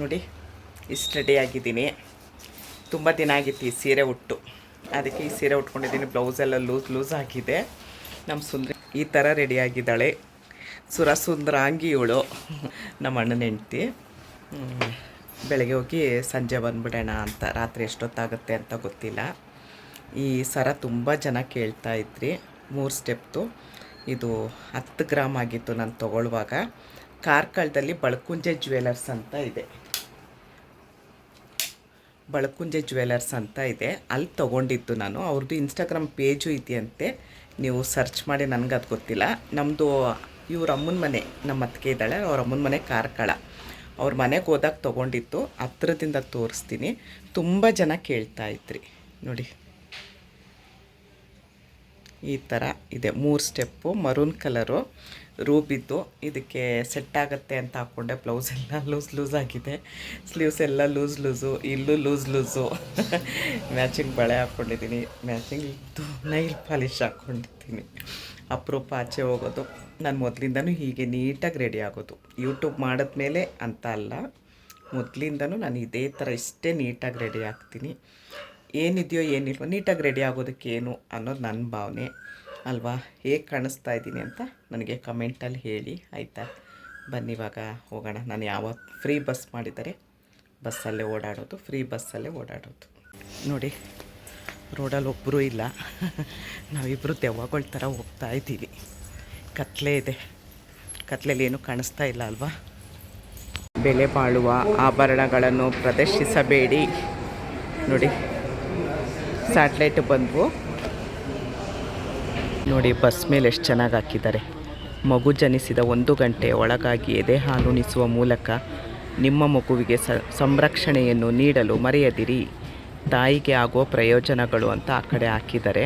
ನೋಡಿ, ಇಷ್ಟು ರೆಡಿ ಆಗಿದ್ದೀನಿ. ತುಂಬ ದಿನ ಆಗಿತ್ತು ಈ ಸೀರೆ ಉಟ್ಟು. ಅದಕ್ಕೆ ಈ ಸೀರೆ ಉಟ್ಕೊಂಡಿದ್ದೀನಿ. ಬ್ಲೌಸೆಲ್ಲ ಲೂಸ್ ಲೂಸ್ ಆಗಿದೆ. ನಮ್ಮ ಸುಂದರಿ ಈ ಥರ ರೆಡಿ ಆಗಿದ್ದಾಳೆ. ಸುರಸುಂದರಾಂಗಿ ಇವಳು ನಮ್ಮ ಅಣ್ಣನ ಹೆಂಡ್ತಿ. ಬೆಳಗ್ಗೆ ಹೋಗಿ ಸಂಜೆ ಬಂದ್ಬಿಡೋಣ ಅಂತ, ರಾತ್ರಿ ಎಷ್ಟೊತ್ತಾಗುತ್ತೆ ಅಂತ ಗೊತ್ತಿಲ್ಲ. ಈ ಸರ ತುಂಬ ಜನ ಕೇಳ್ತಾ ಇದ್ರಿ. ಮೂರು ಸ್ಟೆಪ್ತು ಇದು ಹತ್ತು ಗ್ರಾಮ್ ಆಗಿತ್ತು ನಾನು ತೊಗೊಳ್ಳುವಾಗ ಕಾರ್ಕಳದಲ್ಲಿ ಬಳಕುಂಜೆ ಜ್ಯುವೆಲರ್ಸ್ ಅಂತ ಇದೆ. ಬಳಕುಂಜೆ ಜ್ಯುವೆಲರ್ಸ್ ಅಂತ ಇದೆ. ಅಲ್ಲಿ ತೊಗೊಂಡಿದ್ದು ನಾನು. ಅವ್ರದ್ದು ಇನ್ಸ್ಟಾಗ್ರಾಮ್ ಪೇಜು ಇದೆಯಂತೆ. ನೀವು ಸರ್ಚ್ ಮಾಡಿ ನನಗೆ ಅದು ಗೊತ್ತಿಲ್ಲ. ನಮ್ಮದು ಇವ್ರ ಅಮ್ಮನ ಮನೆ ನಮ್ಮ ಅತ್ತಿಗೆ ಇದ್ದಾಳೆ. ಅವ್ರ ಅಮ್ಮನ ಮನೆ ಕಾರ್ಕಳ. ಅವ್ರ ಮನೆಗೆ ಹೋದಾಗ ತೊಗೊಂಡಿದ್ದು. ಹತ್ರದಿಂದ ತೋರಿಸ್ತೀನಿ. ತುಂಬ ಜನ ಕೇಳ್ತಾ ಇದ್ರಿ. ನೋಡಿ. ಈ ಥರ ಇದೆ. ಮೂರು ಸ್ಟೆಪ್ಪು ಮರೂನ್ ಕಲರು ರೂಬಿದ್ದು, ಇದಕ್ಕೆ ಸೆಟ್ ಆಗುತ್ತೆ ಅಂತ ಹಾಕ್ಕೊಂಡೆ ಬ್ಲೌಸ್ ಎಲ್ಲ ಲೂಸ್ ಲೂಸ್ ಆಗಿದೆ. ಸ್ಲೀವ್ಸ್ ಎಲ್ಲ ಲೂಸ್ ಲೂಸು ಇಲ್ಲೂ ಲೂಸ್ ಲೂಸು ಮ್ಯಾಚಿಂಗ್ ಬಳೆ ಹಾಕ್ಕೊಂಡಿದ್ದೀನಿ ಮ್ಯಾಚಿಂಗ್ ಇದ್ದು ನೈಲ್ ಪಾಲಿಶ್ ಹಾಕ್ಕೊಂಡಿದ್ದೀನಿ ಅಪರೂಪ ಆಚೆ ಹೋಗೋದು. ನಾನು ಮೊದಲಿಂದನೂ ಹೀಗೆ ನೀಟಾಗಿ ರೆಡಿ ಆಗೋದು. ಯೂಟ್ಯೂಬ್ ಮಾಡಿದ್ಮೇಲೆ ಅಂತ ಅಲ್ಲ, ಮೊದಲಿಂದನೂ ನಾನು ಇದೇ ಥರ ಇಷ್ಟೇ ನೀಟಾಗಿ ರೆಡಿ ಆಗ್ತೀನಿ. ಏನಿದೆಯೋ ಏನಿಲ್ವೋ, ನೀಟಾಗಿ ರೆಡಿ ಆಗೋದಕ್ಕೆ ಏನು ಅನ್ನೋದು ನನ್ನ ಭಾವನೆ ಅಲ್ವಾ? ಹೇಗೆ ಕಾಣಿಸ್ತಾ ಇದ್ದೀನಿ ಅಂತ ನನಗೆ ಕಮೆಂಟಲ್ಲಿ ಹೇಳಿ, ಆಯಿತಾ? ಬನ್ನಿ ಇವಾಗ ಹೋಗೋಣ. ನಾನು ಯಾವ ಫ್ರೀ ಬಸ್ ಮಾಡಿದ್ದಾರೆ ಬಸ್ಸಲ್ಲೇ ಓಡಾಡೋದು ಫ್ರೀ ಬಸ್ಸಲ್ಲೇ ಓಡಾಡೋದು. ನೋಡಿ ರೋಡಲ್ಲಿ ಒಬ್ಬರೂ ಇಲ್ಲ. ನಾವಿಬ್ಬರು ದೆವ್ವಗಳ ಥರ ಹೋಗ್ತಾ ಇದ್ದೀವಿ. ಕತ್ಲೆ ಇದೆ. ಕತ್ಲೆಯಲ್ಲಿ ಏನೂ ಕಾಣಿಸ್ತಾ ಇಲ್ಲ ಅಲ್ವಾ? ಬೆಲೆ ಬಾಳುವ ಆಭರಣಗಳನ್ನು ಪ್ರದರ್ಶಿಸಬೇಡಿ. ನೋಡಿ ಸ್ಯಾಟ್ಲೈಟ್ ಬಂದವು. ನೋಡಿ, ಬಸ್ ಮೇಲೆ ಎಷ್ಟು ಚೆನ್ನಾಗಿ ಹಾಕಿದ್ದಾರೆ. ಮಗು ಜನಿಸಿದ ಒಂದು ಗಂಟೆ ಒಳಗಾಗಿ ಎದೆ ಹಾಲುಣಿಸುವ ಮೂಲಕ ನಿಮ್ಮ ಮಗುವಿಗೆ ಸಂರಕ್ಷಣೆಯನ್ನು ನೀಡಲು ಮರೆಯದಿರಿ. ತಾಯಿಗೆ ಆಗುವ ಪ್ರಯೋಜನಗಳು ಅಂತ ಆ ಕಡೆ ಹಾಕಿದ್ದಾರೆ.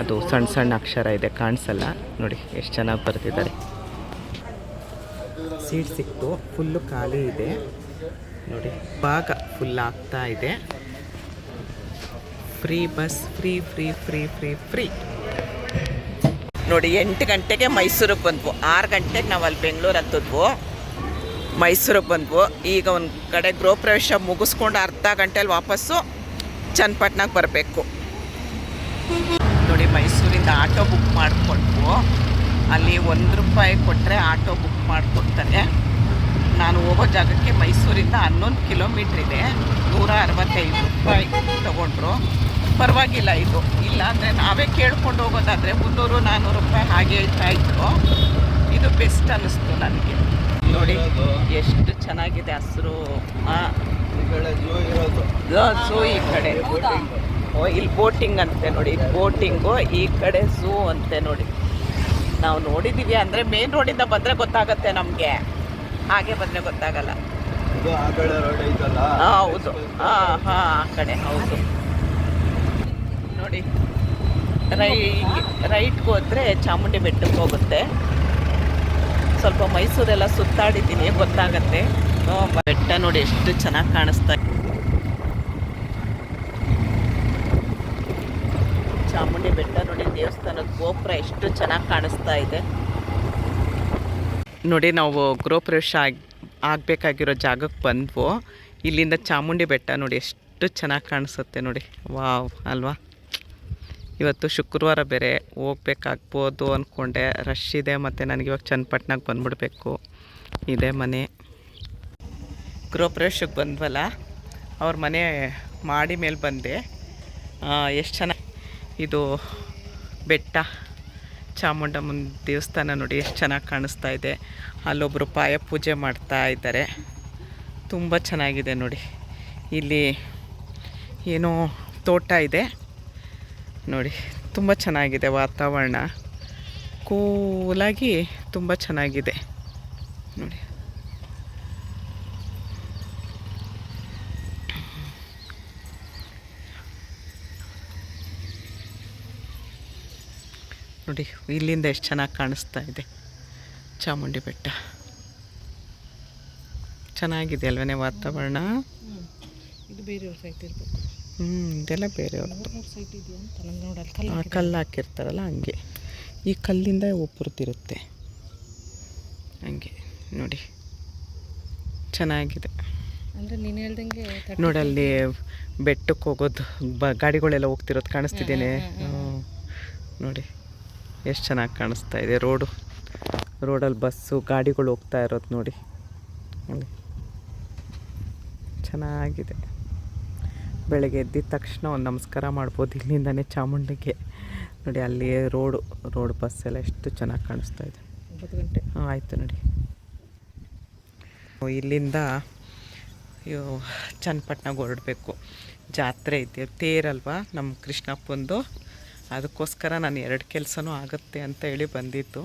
ಅದು ಸಣ್ಣ ಸಣ್ಣ ಅಕ್ಷರ ಇದೆ, ಕಾಣಿಸಲ್ಲ. ನೋಡಿ, ಎಷ್ಟು ಚೆನ್ನಾಗಿ ಬರೆದಿದ್ದಾರೆ. ಸೀಟ್ ಸಿಕ್ತು, ಫುಲ್ಲು ಖಾಲಿ ಇದೆ. ನೋಡಿ, ಭಾಗ ಫುಲ್ ಆಗ್ತಾ ಇದೆ. Free bus free free free free free ನೋಡಿ, ಎಂಟು ಗಂಟೆಗೆ ಮೈಸೂರಿಗೆ ಬಂದ್ವು. ಆರು ಗಂಟೆಗೆ ನಾವು ಅಲ್ಲಿ ಬೆಂಗಳೂರು ಹತ್ತಿದ್ವು. ಮೈಸೂರಿಗೆ ಬಂದ್ವು. ಈಗ ಒಂದು ಕಡೆ ಗೃಹ ಪ್ರವೇಶ ಮುಗಿಸ್ಕೊಂಡು ಅರ್ಧ ಗಂಟೆಯಲ್ಲಿ ವಾಪಸ್ಸು ಚನ್ನಪಟ್ಟಣಕ್ಕೆ ಬರಬೇಕು. ನೋಡಿ, ಮೈಸೂರಿಂದ ಆಟೋ ಬುಕ್ ಮಾಡಿಕೊಂಡ್ವು. ಅಲ್ಲಿ ಒಂದು ರೂಪಾಯಿ ಕೊಟ್ಟರೆ ಆಟೋ ಬುಕ್ ಮಾಡಿಕೊಡ್ತಾರೆ. ನಾನು ಹೋಗೋ ಜಾಗಕ್ಕೆ ಮೈಸೂರಿಂದ ಹನ್ನೊಂದು ಕಿಲೋಮೀಟ್ರ್ ಇದೆ. ನೂರ ಅರವತ್ತೈದು ರೂಪಾಯಿ ತಗೊಂಡ್ರು. ಪರವಾಗಿಲ್ಲ ಇದು. ಇಲ್ಲ ಅಂದರೆ ನಾವೇ ಕೇಳ್ಕೊಂಡು ಹೋಗೋದಾದರೆ ಮುನ್ನೂರು ನಾನ್ನೂರು ರೂಪಾಯಿ ಹಾಗೆ ಹೇಳ್ತಾ ಇದ್ರು. ಇದು ಬೆಸ್ಟ್ ಅನ್ನಿಸ್ತು ನನಗೆ. ನೋಡಿ ಎಷ್ಟು ಚೆನ್ನಾಗಿದೆ ಹಸಿರು. ಝೂ ಈ ಕಡೆ. ಓ ಇಲ್ಲಿ ಬೋಟಿಂಗ್ ಅಂತೆ ನೋಡಿ. ಬೋಟಿಂಗು ಈ ಕಡೆ ಝೂ ಅಂತೆ ನೋಡಿ. ನಾವು ನೋಡಿದ್ದೀವಿ ಅಂದರೆ ಮೇನ್ ರೋಡಿಂದ ಬಂದರೆ ಗೊತ್ತಾಗತ್ತೆ ನಮಗೆ. ಹಾಗೆ ಬಂದರೆ ಗೊತ್ತಾಗಲ್ಲ. ಹೌದು. ಹಾಂ ಹಾಂ ಆ ಕಡೆ ಹೌದು. ನೋಡಿ. ರೈ ರೈಟ್ಗೆ ಹೋದರೆ ಚಾಮುಂಡಿ ಬೆಟ್ಟಕ್ಕೆ ಹೋಗುತ್ತೆ. ಸ್ವಲ್ಪ ಮೈಸೂರೆಲ್ಲ ಸುತ್ತಾಡಿದ್ದೀನಿ, ಗೊತ್ತಾಗತ್ತೆ. ಬೆಟ್ಟ ನೋಡಿ ಎಷ್ಟು ಚೆನ್ನಾಗಿ ಕಾಣಿಸ್ತಾ. ಚಾಮುಂಡಿ ಬೆಟ್ಟ ನೋಡಿ, ದೇವಸ್ಥಾನದ ಗೋಪುರ ಎಷ್ಟು ಚೆನ್ನಾಗಿ ಕಾಣಿಸ್ತಾ ಇದೆ. ನೋಡಿ, ನಾವು ಗೃಹಪ್ರವೇಶ ಆಗ್ ಆಗಬೇಕಾಗಿರೋ ಜಾಗಕ್ಕೆ ಬಂದ್ವು. ಇಲ್ಲಿಂದ ಚಾಮುಂಡಿ ಬೆಟ್ಟ ನೋಡಿ ಎಷ್ಟು ಚೆನ್ನಾಗಿ ಕಾಣಿಸುತ್ತೆ ನೋಡಿ. ವಾವ್, ಅಲ್ವಾ? ಇವತ್ತು ಶುಕ್ರವಾರ ಬೇರೆ ಹೋಗ್ಬೇಕಾಗ್ಬೋದು ಅಂದ್ಕೊಂಡೆ ರಶ್ ಇದೆ ಮತ್ತು ನನಗೆ ಇವಾಗ ಚನ್ನಪಟ್ಟಣಕ್ಕೆ ಬಂದ್ಬಿಡ್ಬೇಕು. ಇದೆ ಮನೆ. ಗೃಹ ಪ್ರವೇಶಕ್ಕೆ ಬಂದ್ವಲ್ಲ, ಅವ್ರ ಮನೆ ಮಾಡಿ ಮೇಲೆ ಬಂದೆ. ಎಷ್ಟು ಚೆನ್ನಾಗಿ ಇದು ಬೆಟ್ಟ, ಚಾಮುಂಡಮ್ಮನ ದೇವಸ್ಥಾನ ನೋಡಿ ಎಷ್ಟು ಚೆನ್ನಾಗಿ ಕಾಣಿಸ್ತಾ ಇದೆ. ಅಲ್ಲೊಬ್ಬರು ಪಾಯ ಪೂಜೆ ಮಾಡ್ತಾ ಇದ್ದಾರೆ. ತುಂಬ ಚೆನ್ನಾಗಿದೆ ನೋಡಿ. ಇಲ್ಲಿ ಏನೋ ತೋಟ ಇದೆ. ನೋಡಿ, ತುಂಬ ಚೆನ್ನಾಗಿದೆ ವಾತಾವರಣ. ಕೂಲಾಗಿ ತುಂಬ ಚೆನ್ನಾಗಿದೆ. ನೋಡಿ. ನೋಡಿ, ಇಲ್ಲಿಂದ ಎಷ್ಟು ಚೆನ್ನಾಗಿ ಕಾಣಿಸ್ತಾ ಇದೆ. ಚಾಮುಂಡಿ ಬೆಟ್ಟ. ಚೆನ್ನಾಗಿದೆ ಅಲ್ವೇ ವಾತಾವರಣ? ಇದು ಬೇರೆಯವ್ರ ಸೈಟ್ ಇರಬೇಕು. ಹ್ಞೂ ಇದೆಲ್ಲ ಬೇರೆ ಹೊರತು ಸೈಟ್ ಇದೆಯಾ ಅಂತ ನಂಗೆ ಆ ಕಲ್ಲು ಹಾಕಿರ್ತಾರಲ್ಲ ಹಂಗೆ. ಈ ಕಲ್ಲಿಂದ ಒಬ್ಬರದಿರುತ್ತೆ ಹಂಗೆ ನೋಡಿ. ಚೆನ್ನಾಗಿದೆ. ಅಂದರೆ ನೀನು ಹೇಳ್ದಂಗೆ ತಟ್ಟಿ- ನೋಡಿ ಅಲ್ಲಿ ಬೆಟ್ಟಕ್ಕೆ ಹೋಗೋದು ಬ ಗಾಡಿಗಳೆಲ್ಲ ಹೋಗ್ತಿರೋದು ಕಾಣಿಸ್ತಿದ್ದೀನಿ ನೋಡಿ. ಎಷ್ಟು ಚೆನ್ನಾಗಿ ಕಾಣಿಸ್ತಾ ಇದೆ ರೋಡು. ರೋಡಲ್ಲಿ ಬಸ್ಸು ಗಾಡಿಗಳು ಹೋಗ್ತಾ ಇರೋದು ನೋಡಿ. ಅಲ್ಲಿ ಚೆನ್ನಾಗಿದೆ. ಬೆಳಗ್ಗೆ ಎದ್ದಿದ ತಕ್ಷಣ ಒಂದು ನಮಸ್ಕಾರ ಮಾಡ್ಬೋದು ಇಲ್ಲಿಂದನೇ ಚಾಮುಂಡಿಗೆ. ನೋಡಿ ಅಲ್ಲಿ ರೋಡು ರೋಡ್ ಬಸ್ ಎಲ್ಲ ಎಷ್ಟು ಚೆನ್ನಾಗಿ ಕಾಣಿಸ್ತಾ ಇದೆ. ಒಂಬತ್ತು ಗಂಟೆ. ಹಾಂ ಆಯಿತು ನೋಡಿ. ಇಲ್ಲಿಂದ ಅಯ್ಯೋ ಚನ್ನಪಟ್ಟಣಗೆ ಹೊರಡಬೇಕು. ಜಾತ್ರೆ ಇದೆ ತೇರಲ್ವಾ? ನಮ್ಮ ಕೃಷ್ಣಪ್ಪಂದು. ಅದಕ್ಕೋಸ್ಕರ ನಾನು ಎರಡು ಕೆಲಸನೂ ಆಗುತ್ತೆ ಅಂತ ಹೇಳಿ ಬಂದಿದ್ದು.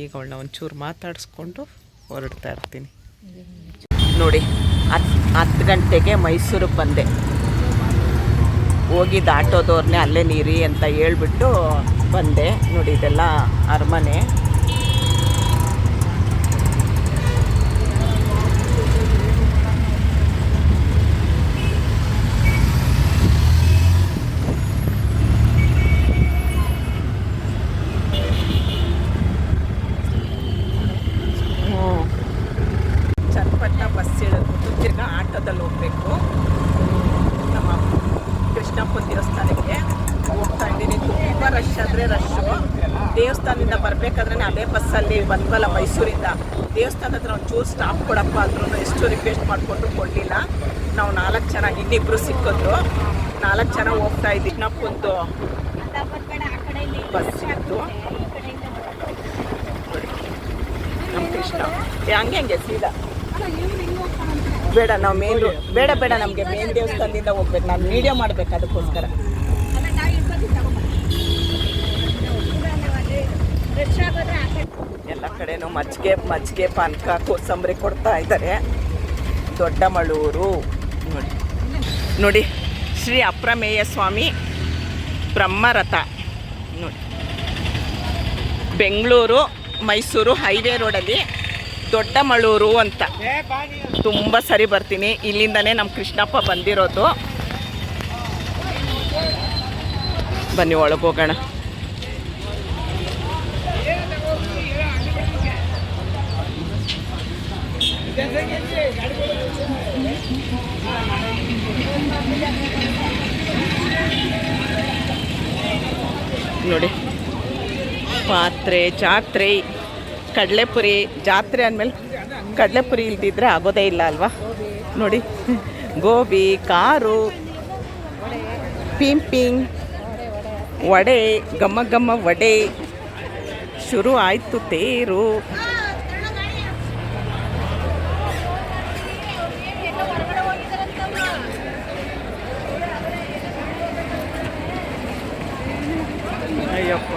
ಈಗ ಅವಳನ್ನ ಒಂಚೂರು ಮಾತಾಡಿಸ್ಕೊಂಡು ಹೊರಡ್ತಾ ಇರ್ತೀನಿ. ನೋಡಿ ಹತ್ತು ಹತ್ತು ಗಂಟೆಗೆ ಮೈಸೂರಿಗೆ ಬಂದೆ. ಹೋಗಿ ದಾಟೋದವ್ರನ್ನೇ ಅಲ್ಲೇ ನೀರಿ ಅಂತ ಹೇಳ್ಬಿಟ್ಟು ಬಂದೆ. ನೋಡಿ ಇದೆಲ್ಲ ಅರಮನೆ. ದೇವಸ್ಥಾನಕ್ಕೆ ಹೋಗ್ತಾ ಇದ್ದೀನಿ. ತುಂಬ ರಶ್ ಅಂದರೆ ರಶ್ಶು ದೇವಸ್ಥಾನದಿಂದ ಬರಬೇಕಾದ್ರೆ ಅದೇ ಬಸ್ಸಲ್ಲಿ ಬಂದ್ವಲ್ಲ ಮೈಸೂರಿಂದ. ದೇವಸ್ಥಾನ ಹತ್ರ ಒಂಚೂರು ಸ್ಟಾಪ್ ಕೊಡಪ್ಪ ಅಂದ್ರೂ ಎಷ್ಟು ರಿಕ್ವೆಸ್ಟ್ ಮಾಡಿಕೊಂಡು ಕೊಡಲಿಲ್ಲ ನಾವು ನಾಲ್ಕು ಜನ ಇನ್ನಿಬ್ಬರು ಸಿಕ್ಕಿದ್ರು. ನಾಲ್ಕು ಜನ ಹೋಗ್ತಾ ಇದ್ದೀವಿ ಕೃಷ್ಣಪ್ಪಂದು ಬಸ್ ಇತ್ತು. ನಮ್ಗೆ ಇಷ್ಟ ಹಂಗೆ ಹಂಗೆ, ಸೀದಾ. ಬೇಡ, ನಾವು ಮೇನ್ ಬೇಡ ಬೇಡ, ನಮಗೆ ಮೇನ್ ದೇವಸ್ಥಾನದಿಂದ ಹೋಗ್ಬೇಕು. ನಾನು ವಿಡಿಯೋ ಮಾಡ್ಬೇಕು ಅದಕ್ಕೋಸ್ಕರ. ಎಲ್ಲ ಕಡೆನೂ ಮಜ್ಜಿಗೆ ಮಜ್ಜಿಗೆ ಪಾನಕ ಕೋಸಂಬರಿ ಕೊಡ್ತಾ ಇದ್ದಾರೆ. ದೊಡ್ಡ ಮಳೂರು ನೋಡಿ. ನೋಡಿ ಶ್ರೀ ಅಪ್ರಮೇಯ ಸ್ವಾಮಿ ಬ್ರಹ್ಮರಥ. ನೋಡಿ. ಬೆಂಗಳೂರು ಮೈಸೂರು ಹೈವೇ ರೋಡಲ್ಲಿ ದೊಡ್ಡ ಮಳೂರು ಅಂತ ತುಂಬ ಸರಿ ಬರ್ತೀನಿ. ಇಲ್ಲಿಂದನೇ ನಮ್ಮ ಕೃಷ್ಣಪ್ಪ ಬಂದಿರೋದು. ಬನ್ನಿ ಒಳಗೆ ಹೋಗೋಣ. ನೋಡಿ, ಪಾತ್ರೆ, ಜಾತ್ರೆ, ಕಡಲೆಪುರಿ, ಜಾತ್ರೆ ಅಂದಮೇಲೆ ಕಡಲೆಪುರಿ ಇಲ್ದಿದ್ರೆ ಆಗೋದೇ ಇಲ್ಲ ಅಲ್ವಾ? ನೋಡಿ, ಗೋಬಿ, ಕಾರು, ಪಿಂಪಿಂಗ್ ವಡೆ ಗಮ್ಮ ಗಮ್ಮ ವಡೆ. ಶುರು ಆಯಿತು ತೇರು. ಅಯ್ಯಪ್ಪ.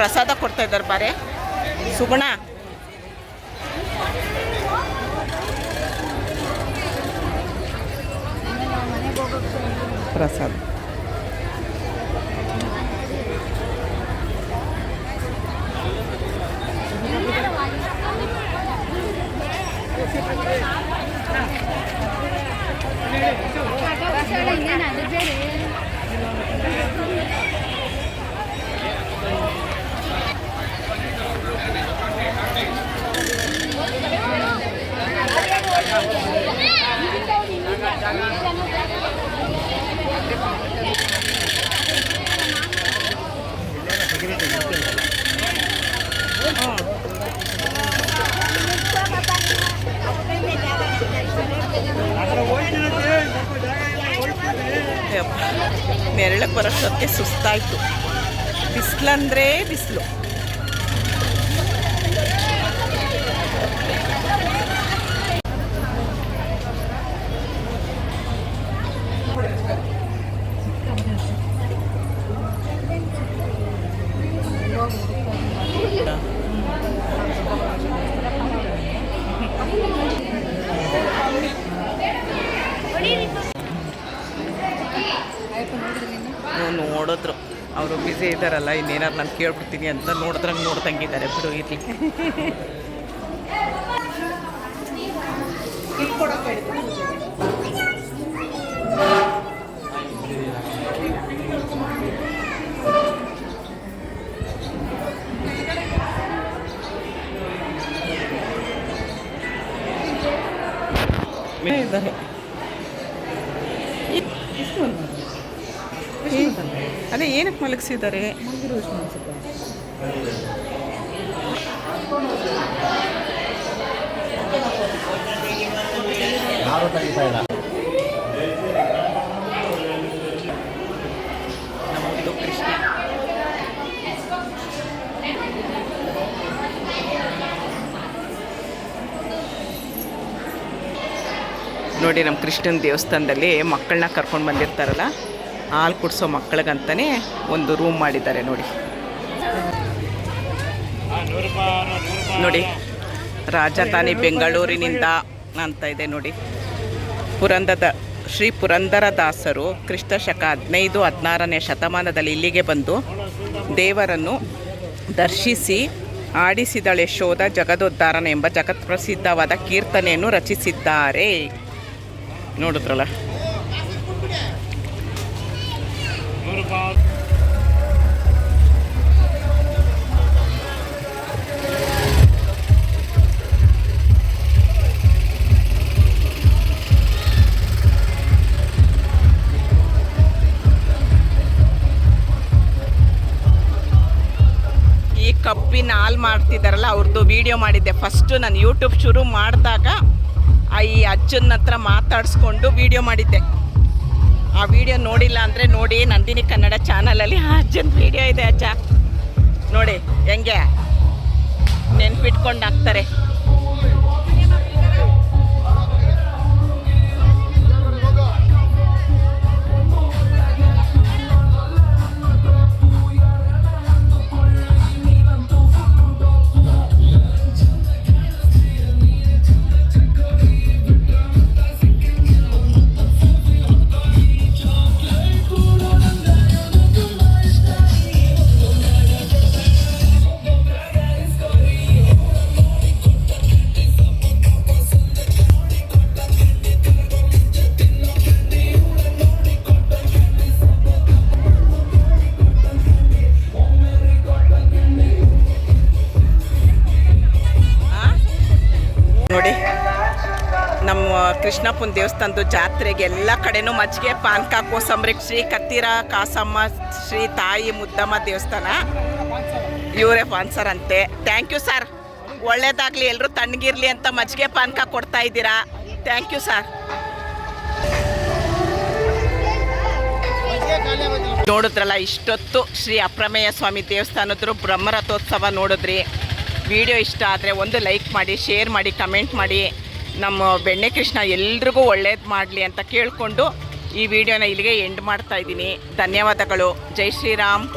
ಪ್ರಸಾದ ಕೊಡ್ತಾ ಇದ್ದಾರೆ ಬಾರೆ. ಸುಗುಣ. ಪ್ರಸಾದ. ಬಿಸಿಲಂದ್ರೆ ಬಿಸಿಲು ನೀವು ನೋಡಿದ್ರು ಅವರು ಬ್ಯುಸಿ ಇದ್ದಾರಲ್ಲ ಇನ್ನೇನಾರು ನಾನು ಕೇಳ್ಬಿಡ್ತೀನಿ ಅಂತ ನೋಡಿದ್ರಂಗೆ ನೋಡ್ದಂಗಿದ್ದಾರೆ. ಬಿಡು ಇರಲಿ. ಇದ್ದಾರೆ ಅದೇ ಏನಕ್ಕೆ ಮಲಗಿಸಿದ್ದಾರೆ? ನೋಡಿ ನಮ್ಮ ಕೃಷ್ಣನ ದೇವಸ್ಥಾನದಲ್ಲಿ ಮಕ್ಕಳನ್ನ ಕರ್ಕೊಂಡು ಬಂದಿರ್ತಾರಲ್ಲ? ಹಾಲು ಕುಡಿಸೋ ಮಕ್ಕಳಿಗಂತಲೇ ಒಂದು ರೂಮ್ ಮಾಡಿದ್ದಾರೆ ನೋಡಿ. ನೋಡಿ, ರಾಜಧಾನಿ ಬೆಂಗಳೂರಿನಿಂದ ಅಂತ ಇದೆ ನೋಡಿ. ಪುರಂದದ, ಶ್ರೀ ಪುರಂದರದಾಸರು ಕ್ರಿಸ್ತ ಶಕ ಹದಿನೈದು, ಹದಿನಾರನೇ ಶತಮಾನದಲ್ಲಿ ಇಲ್ಲಿಗೆ ಬಂದು ದೇವರನ್ನು ದರ್ಶಿಸಿ ಆಡಿಸಿದಳೆ ಶೋಧ ಜಗದೋದ್ಧಾರನ ಎಂಬ ಜಗತ್ಪ್ರಸಿದ್ಧವಾದ ಕೀರ್ತನೆಯನ್ನು ರಚಿಸಿದ್ದಾರೆ. ನೋಡಿದ್ರಲ್ಲ? ಕಬ್ಬಿನ ಹಾಲು ಮಾಡ್ತಿದ್ದಾರಲ್ಲ ಅವ್ರದ್ದು ವಿಡಿಯೋ ಮಾಡಿದ್ದೆ. ಫಸ್ಟು ನಾನು ಯೂಟ್ಯೂಬ್ ಶುರು ಮಾಡಿದಾಗ ಈ ಅಜ್ಜನ ಹತ್ರ ಮಾತಾಡಿಸ್ಕೊಂಡು ವಿಡಿಯೋ ಮಾಡಿದ್ದೆ. ಆ ವಿಡಿಯೋ ನೋಡಿಲ್ಲ ಅಂದರೆ ನೋಡಿ ನಂದಿನಿ ಕನ್ನಡ ಚಾನಲಲ್ಲಿ ಅಜ್ಜನ ವಿಡಿಯೋ ಇದೆ ಅಜ್ಜ. ನೋಡಿ, ಹೆಂಗೆ? ನೆನ್ಪಿಟ್ಕೊಂಡು ಹಾಕ್ತಾರೆ. ಕೃಷ್ಣಪ್ಪನ ದೇವಸ್ಥಾನದ ಜಾತ್ರೆಗೆ ಎಲ್ಲ ಕಡೆನೂ ಮಜ್ಜಿಗೆ ಪಾನಕ ಕೋಸಂಬರಿ, ಶ್ರೀ ಕತ್ತಿರ, ಕಾಸಮ್ಮ, ಶ್ರೀ ತಾಯಿ ಮುದ್ದಮ್ಮ ದೇವಸ್ಥಾನ. ಇವರೇ ಫಾನ್ಸರ್ ಅಂತೆ. ಥ್ಯಾಂಕ್ ಯು ಸರ್ ಒಳ್ಳೇದಾಗಲಿ ಎಲ್ಲರೂ ತಣ್ಣಗಿರಲಿ ಅಂತ ಮಜ್ಜಿಗೆ ಪಾನಕ ಕೊಡ್ತಾ ಇದ್ದೀರಾ? ಥ್ಯಾಂಕ್ ಯು ಸರ್ ನೋಡಿದ್ರಲ್ಲ, ಇಷ್ಟೊತ್ತು ಶ್ರೀ ಅಪ್ರಮೇಯ ಸ್ವಾಮಿ ದೇವಸ್ಥಾನದ್ರು ಬ್ರಹ್ಮರಥೋತ್ಸವ ನೋಡಿದ್ರಿ. ವಿಡಿಯೋ ಇಷ್ಟ ಆದರೆ ಒಂದು ಲೈಕ್ ಮಾಡಿ ಶೇರ್ ಮಾಡಿ ಕಮೆಂಟ್ ಮಾಡಿ. ನಮ್ಮ ಬೆಣ್ಣೆ ಕೃಷ್ಣ ಎಲ್ರಿಗೂ ಒಳ್ಳೇದು ಮಾಡಲಿ ಅಂತ ಕೇಳಿಕೊಂಡು ಈ ವಿಡಿಯೋನ ಇಲ್ಲಿಗೆ ಎಂಡ್ ಮಾಡ್ತಾ ಇದ್ದೀನಿ. ಧನ್ಯವಾದಗಳು. ಜೈ ಶ್ರೀರಾಮ್.